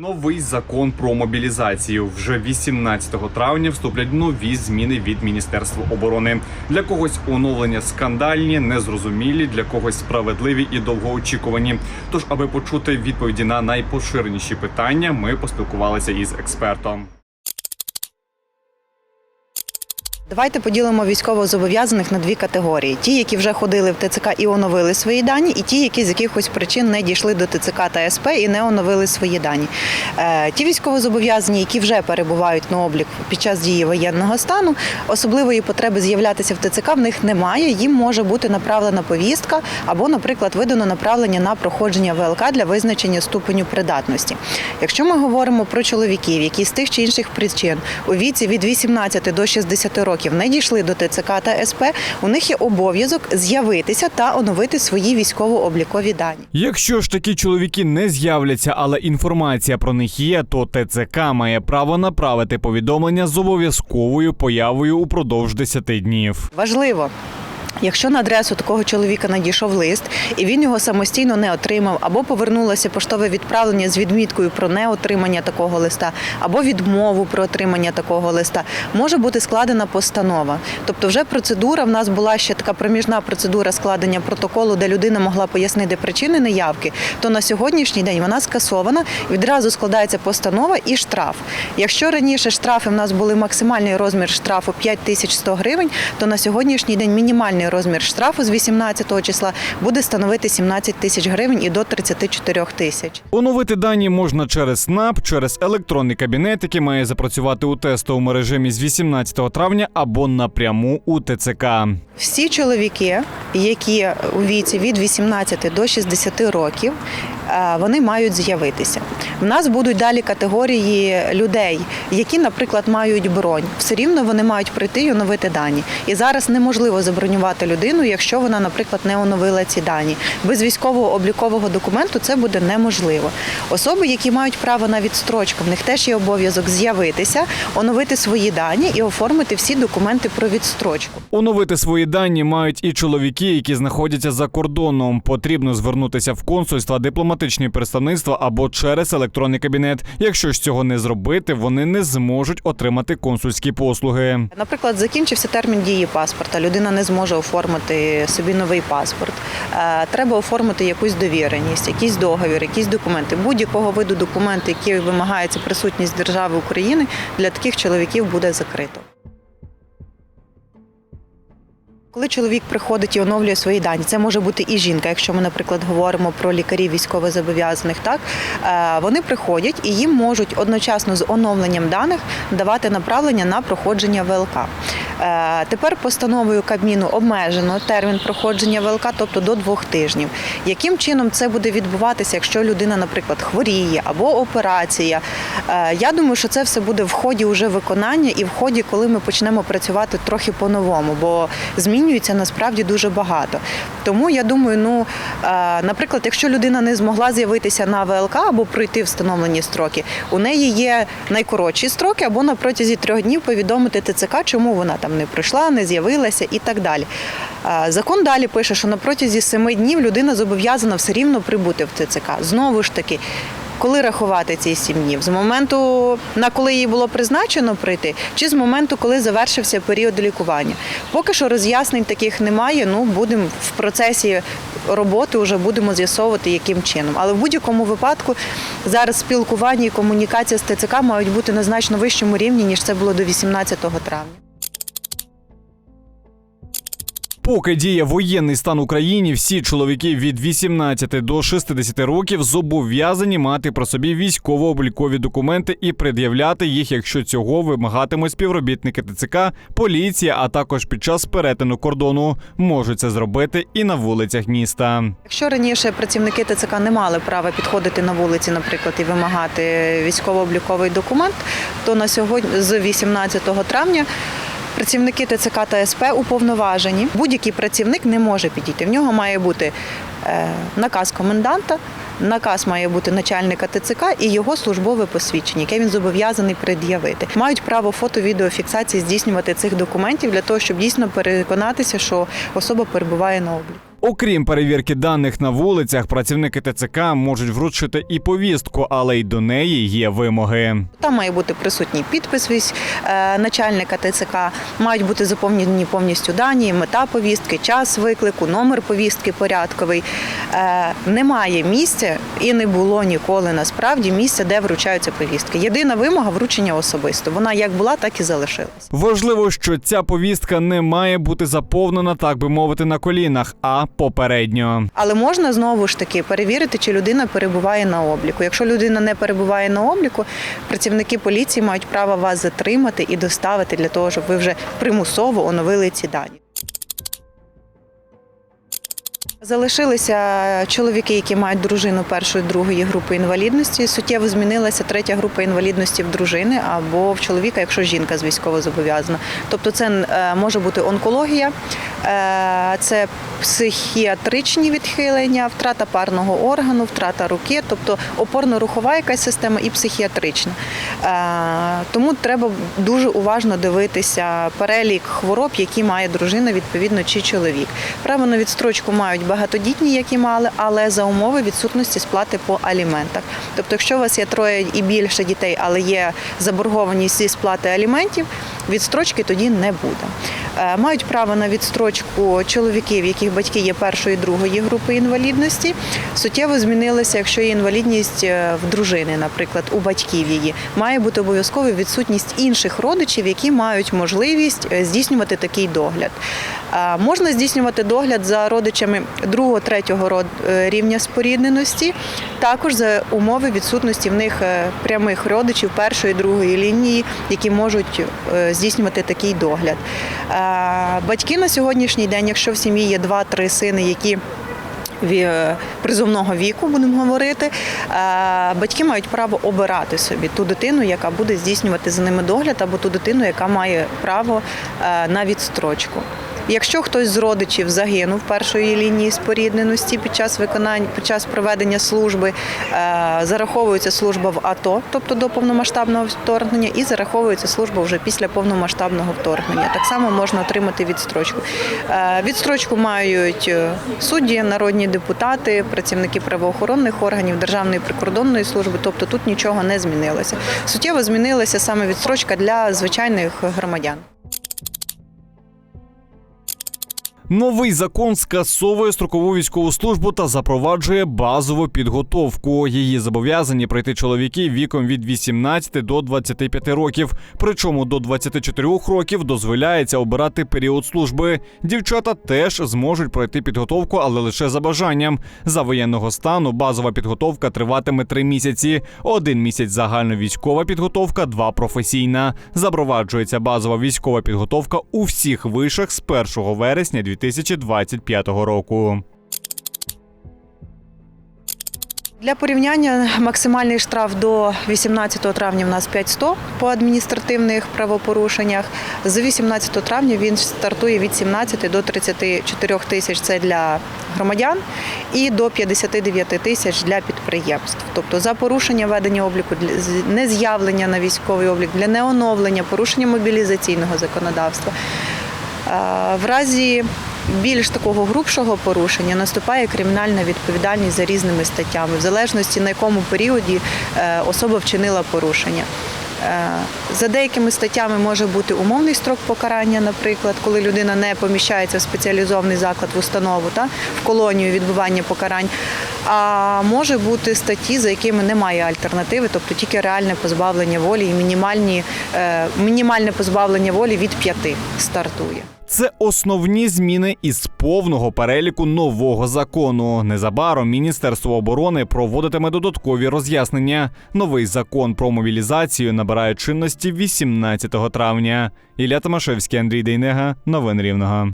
Новий закон про мобілізацію вже 18 травня вступлять нові зміни від Міністерства оборони. Для когось оновлення скандальні, незрозумілі, для когось справедливі і довгоочікувані. Тож, аби почути відповіді на найпоширеніші питання, ми поспілкувалися із експертом. Давайте поділимо військовозобов'язаних на дві категорії: ті, які вже ходили в ТЦК і оновили свої дані, і ті, які з якихось причин не дійшли до ТЦК та СП і не оновили свої дані. Е, Ті військовозобов'язані, які вже перебувають на облік під час дії воєнного стану, особливої потреби з'являтися в ТЦК в них немає. Їм може бути направлена повістка або, наприклад, видано направлення на проходження ВЛК для визначення ступеню придатності. Якщо ми говоримо про чоловіків, які з тих чи інших причин у віці від 18 до 60 років не дійшли до ТЦК та СП, у них є обов'язок з'явитися та оновити свої військово-облікові дані. Якщо ж такі чоловіки не з'являться, але інформація про них є, то ТЦК має право направити повідомлення з обов'язковою появою упродовж 10 днів. Важливо. Якщо на адресу такого чоловіка надійшов лист, і він його самостійно не отримав, або повернулося поштове відправлення з відміткою про неотримання такого листа, або відмову про отримання такого листа, може бути складена постанова. Тобто, вже процедура в нас була ще така проміжна процедура складення протоколу, де людина могла пояснити причини неявки. То на сьогоднішній день вона скасована. Відразу складається постанова і штраф. Якщо раніше штрафи в нас були максимальний розмір штрафу 5100 гривень, то на сьогоднішній день мінімальний розмір штрафу з 18 числа буде становити 17 тисяч гривень і до 34 тисяч. Оновити дані можна через СНАП, через електронний кабінет, який має запрацювати у тестовому режимі з 18 травня або напряму у ТЦК. Всі чоловіки, які у віці від 18 до 60 років, е, вони мають з'явитися. В нас будуть далі категорії людей, які, наприклад, мають бронь. Все рівно вони мають прийти і оновити дані. І зараз неможливо забронювати людину, якщо вона, наприклад, не оновила ці дані. Без військового облікового документу це буде неможливо. Особи, які мають право на відстрочку, в них теж є обов'язок з'явитися, оновити свої дані і оформити всі документи про відстрочку. Оновити свої дані мають і чоловіки, які знаходяться за кордоном. Потрібно звернутися в консульства, дипломатичні представництва або через електронний кабінет. Якщо ж цього не зробити, вони не зможуть отримати консульські послуги. Наприклад, закінчився термін дії паспорта, людина не зможе оформити собі новий паспорт. Е, Треба оформити якусь довіреність, якийсь договір, якісь документи. Будь-якого виду документи, які вимагається присутність держави України, для таких чоловіків буде закрито. Коли чоловік приходить і оновлює свої дані, це може бути і жінка, якщо ми, наприклад, говоримо про лікарів військовозобов'язаних, так е, вони приходять і їм можуть одночасно з оновленням даних давати направлення на проходження ВЛК. Е, Тепер постановою Кабміну обмежено термін проходження ВЛК, тобто до двох тижнів. Яким чином це буде відбуватися, якщо людина, наприклад, хворіє або операція? Е, Я думаю, що це все буде в ході уже виконання і в ході, коли ми почнемо працювати трохи по-новому, бо змінюється насправді дуже багато. Тому я думаю, ну е, наприклад, якщо людина не змогла з'явитися на ВЛК або пройти встановлені строки, у неї є найкоротші строки, або на протязі трьох днів повідомити ТЦК, чому вона там не прийшла, не з'явилася і так далі. Е, Закон далі пише, що на протязі семи днів людина зобов'язана все рівно прибути в ТЦК. Знову ж таки. Коли рахувати ці сім днів? З моменту, на коли їй було призначено прийти, чи з моменту, коли завершився період лікування? Поки що роз'яснень таких немає. Ну будемо в процесі роботи вже будемо з'ясовувати, яким чином. Але в будь-якому випадку зараз спілкування і комунікація з ТЦК мають бути на значно вищому рівні ніж це було до 18 травня. Поки діє воєнний стан Україні, всі чоловіки від 18 до 60 років зобов'язані мати про собі військово-облікові документи і пред'являти їх, якщо цього вимагатимуть співробітники ТЦК, поліція, а також під час перетину кордону. Можуть це зробити і на вулицях міста. Якщо раніше працівники ТЦК не мали права підходити на вулиці, наприклад, і вимагати військово-обліковий документ, то на сьогодні з 18 травня. Працівники ТЦК та СП уповноважені. Будь-який працівник не може підійти. В нього має бути е, наказ коменданта, наказ має бути начальника ТЦК і його службове посвідчення, яке він зобов'язаний пред'явити. Мають право фото-відеофіксації здійснювати цих документів для того, щоб дійсно переконатися, що особа перебуває на обліку. Окрім перевірки даних на вулицях, працівники ТЦК можуть вручити і повістку, але й до неї є вимоги. Там має бути присутній підпис вісь- е, начальника ТЦК, мають бути заповнені повністю дані, мета повістки, час виклику, номер повістки порядковий. Е, Немає місця і не було ніколи насправді місця, де вручаються повістки. Єдина вимога вручення особисто. Вона як була, так і залишилась. Важливо, що ця повістка не має бути заповнена, так би мовити, на колінах, а попередньо. Але можна знову ж таки перевірити, чи людина перебуває на обліку. Якщо людина не перебуває на обліку, працівники поліції мають право вас затримати і доставити для того, щоб ви вже примусово оновили ці дані. Залишилися чоловіки, які мають дружину першої другої групи інвалідності. Суттєво змінилася третя група інвалідності в дружини або в чоловіка, якщо жінка з військовозобов'язана. Тобто, це е, може бути онкологія, е, це психіатричні відхилення, втрата парного органу, втрата руки, тобто опорно-рухова якась система і психіатрична. Е, Тому треба дуже уважно дивитися перелік хвороб, які має дружина, відповідно, чи чоловік. Право на відстрочку мають багатодітні, які мали, але за умови відсутності сплати по аліментах. Тобто, якщо у вас є троє і більше дітей, але є заборгованість зі сплати аліментів, відстрочки тоді не буде. Е, Мають право на відстрочку чоловіків, яких батьки є першої другої групи інвалідності. Суттєво змінилося, якщо є інвалідність е, в дружини, наприклад, у батьків її. Має бути обов'язково відсутність інших родичів, які мають можливість е, здійснювати такий догляд. Можна здійснювати догляд за родичами другого, третього рівня спорідненості, також за умови відсутності в них прямих родичів першої, другої лінії, які можуть здійснювати такий догляд. Е, Батьки на сьогоднішній день, якщо в сім'ї є два-три сини, які е, призовного віку, будемо говорити, е, батьки мають право обирати собі ту дитину, яка буде здійснювати за ними догляд, або ту дитину, яка має право на відстрочку. Якщо хтось з родичів загинув першої лінії спорідненості під час виконання під час проведення служби, е, зараховується служба в АТО, тобто до повномасштабного вторгнення, і зараховується служба вже після повномасштабного вторгнення. Так само можна отримати відстрочку. Е, Відстрочку мають е, судді, народні депутати, працівники правоохоронних органів, Державної прикордонної служби. Тобто тут нічого не змінилося. Суттєво змінилася саме відстрочка для звичайних громадян. Новий закон скасовує строкову військову службу та запроваджує базову підготовку. Її зобов'язані пройти чоловіки віком від 18 до 25 років. Причому до 24 років дозволяється обирати період служби. Дівчата теж зможуть пройти підготовку, але лише за бажанням. За воєнного стану базова підготовка триватиме три місяці: один місяць загальновійськова підготовка, два професійна. Запроваджується базова військова підготовка у всіх вишах з 1 вересня 2025 року. Для порівняння максимальний штраф до 18 травня в нас 500 по адміністративних правопорушеннях. З 18 травня він стартує від 17 до 34 тисяч це для громадян і до 59 тисяч для підприємств. Тобто за порушення ведення обліку, для- нез'явлення на військовий облік, для неоновлення, порушення мобілізаційного законодавства. В разі більш такого грубшого порушення наступає кримінальна відповідальність за різними статтями, в залежності на якому періоді е, особа вчинила порушення. Е, За деякими статтями може бути умовний строк покарання, наприклад, коли людина не поміщається в спеціалізований заклад в установу та в колонію відбування покарань. А може бути статті, за якими немає альтернативи, тобто тільки реальне позбавлення волі і мінімальні, е, мінімальне позбавлення волі від п'яти стартує. Це основні зміни із повного переліку нового закону. Незабаром Міністерство оборони проводитиме додаткові роз'яснення. Новий закон про мобілізацію набирає чинності 18 травня. Ілля Томашевський, Андрій Дейнега. Новини Рівного.